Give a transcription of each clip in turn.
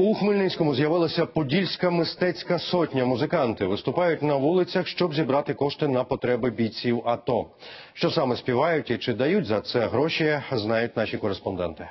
У Хмельницькому з'явилася подільська мистецька сотня. Музиканти виступають на вулицях, щоб зібрати кошти на потреби бійців АТО. Що саме співають і чи дають за це гроші, знають наші кореспонденти.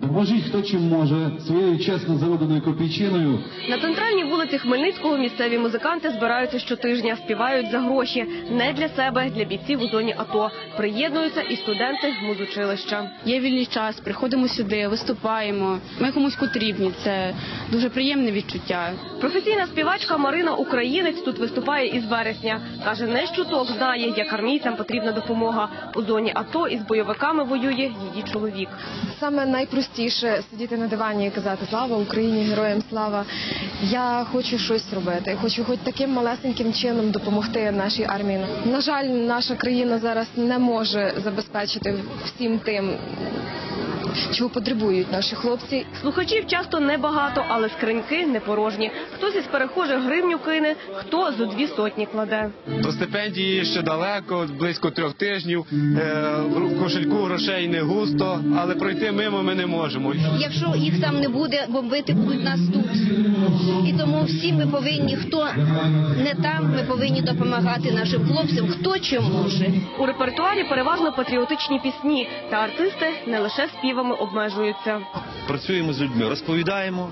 Допоможіть, хто чим може, своєю чесно заробленою копійчиною. На центральній вулиці Хмельницького місцеві музиканти збираються щотижня, співають за гроші не для себе, для бійців у зоні АТО. Приєднуються і студенти з музучилища. Є вільний час, приходимо сюди, виступаємо. Ми комусь потрібні. Це дуже приємне відчуття. Професійна співачка Марина Українець тут виступає із вересня. каже, не щуток знає, як армійцям потрібна допомога. У зоні АТО із бойовиками воює її чоловік. Саме найпростіше сидіти на дивані і казати слава Україні, героям слава. Я хочу щось робити. Хочу хоч таким малесеньким чином допомогти нашій армії. На жаль, наша країна зараз не може забезпечити всім тим, чого потребують наші хлопці. Слухачів часто небагато, але скриньки не порожні. Хтось із перехожих гривню кине, хто зо дві сотні кладе. До стипендії ще далеко, близько трьох тижнів. Е, В кошельку грошей не густо, але пройти мимо ми не можемо. Якщо їх там не буде, бомбити будуть нас тут. І тому всі ми повинні, хто не там, ми повинні допомагати нашим хлопцям, хто чим може. У репертуарі переважно патріотичні пісні, та артисти не лише співами обмежуються. працюємо з людьми, розповідаємо,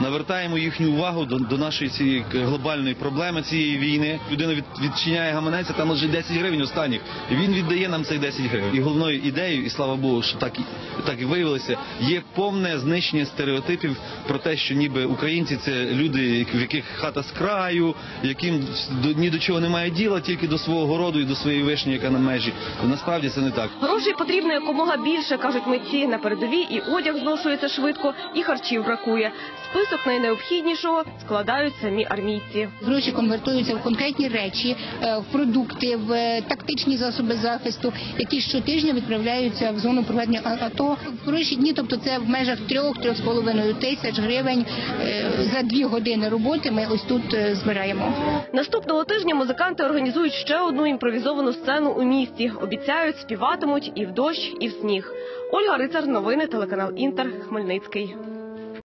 навертаємо їхню увагу до, до нашої цієї глобальної проблеми цієї війни. Людина від, відчиняє гаманець, там лежить 10 гривень останніх, і він віддає нам цих 10 гривень. І головною ідеєю, і слава Богу, що так так і виявилося, є повне знищення стереотипів про те, що ніби українці це люди, в яких хата з краю, яким ні до чого немає діла, тільки до свого городу і до своєї вишні, яка на межі. Насправді це не так. Грошей потрібно якомога більше, кажуть митці. На передовій і одяг зношується швидко, і харчів бракує. Список найнеобхіднішого складають самі армійці. Гроші конвертуються в конкретні речі, е, в продукти, в е, тактичні засоби захисту, які щотижня відправляються в зону проведення АТО. В хороші дні, тобто це в межах трьох-трьох з половиною тисяч гривень е, за дві години роботи. Ми ось тут збираємо. Наступного тижня музиканти організують ще одну імпровізовану сцену у місті. Обіцяють, співатимуть і в дощ, і в сніг. Ольга Рицар, новини, телеканал Інтер, Хмельницький.